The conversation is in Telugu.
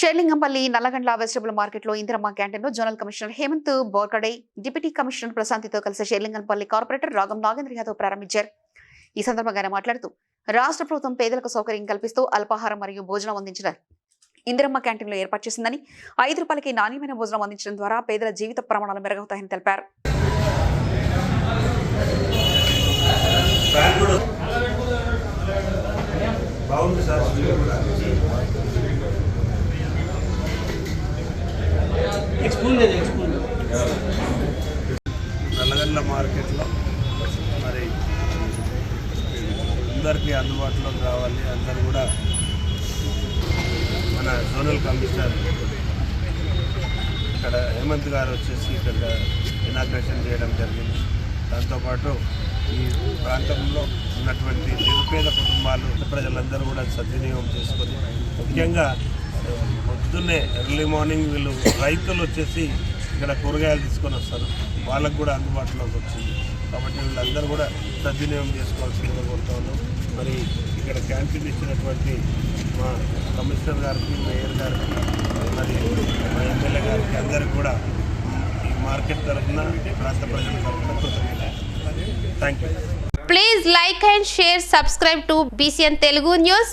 షేర్లింగంపల్లి నల్లగండ్ల వెజిటబుల్ మార్కెట్లో ఇందిరమ్మ క్యాంటీన్లో zonal commissioner Hemanth Borkade deputy commissioner ప్రశాంతితో కలిసి షేర్లింగంపల్లి కార్పొరేటర్ రాగం నాగేంద్ర యాదవ్ ప్రారంభించారు. ఈ సందర్భంగా మాట్లాడుతూ రాష్ట్ర ప్రభుత్వం పేదలకు సౌకర్యం కల్పిస్తూ అల్పాహారం మరియు భోజనం అందించిన ఇందిరమ్మ క్యాంటీన్లో ఏర్పాటు చేసిందని ఐదు రూపాయలకి నాణ్యమైన భోజనం అందించడం ద్వారా పేదల జీవిత ప్రమాణాలు మెరుగవుతాయని తెలిపారు. బాగుంది సార్. నల్లగల్ల మార్కెట్లో మరి అందరికీ అందుబాటులోకి రావాలి. అందరూ కూడా మన జోనల్ కమిషనర్ ఇక్కడ హేమంత్ గారు వచ్చేసి ఇక్కడ ఇనాగ్రేషన్ చేయడం జరిగింది. దాంతోపాటు ఈ ప్రాంతంలో ఉన్నటువంటి నిరుపేద కుటుంబాలు ప్రజలందరూ కూడా సద్వినియోగం చేసుకొని ముఖ్యంగా పొద్దున్నే ఎర్లీ మార్నింగ్ వీళ్ళు రైతులు వచ్చేసి ఇక్కడ కూరగాయలు తీసుకొని వస్తారు. వాళ్ళకు కూడా అందుబాటులోకి వచ్చింది. కాబట్టి వీళ్ళందరూ కూడా సద్వినియోగం చేసుకోవాల్సిందిగా కోరుతా ఉన్నాం మరి ఇక్కడ క్యాంటీన్ ఇచ్చినటువంటి మా కమిషనర్ గారికి మేయర్ గారికి మరి మా ఎమ్మెల్యే గారికి అందరికి కూడా ఈ మార్కెట్ తరఫున ప్రాంత ప్రజల తరఫున thank you please like and share subscribe to BCN Telugu news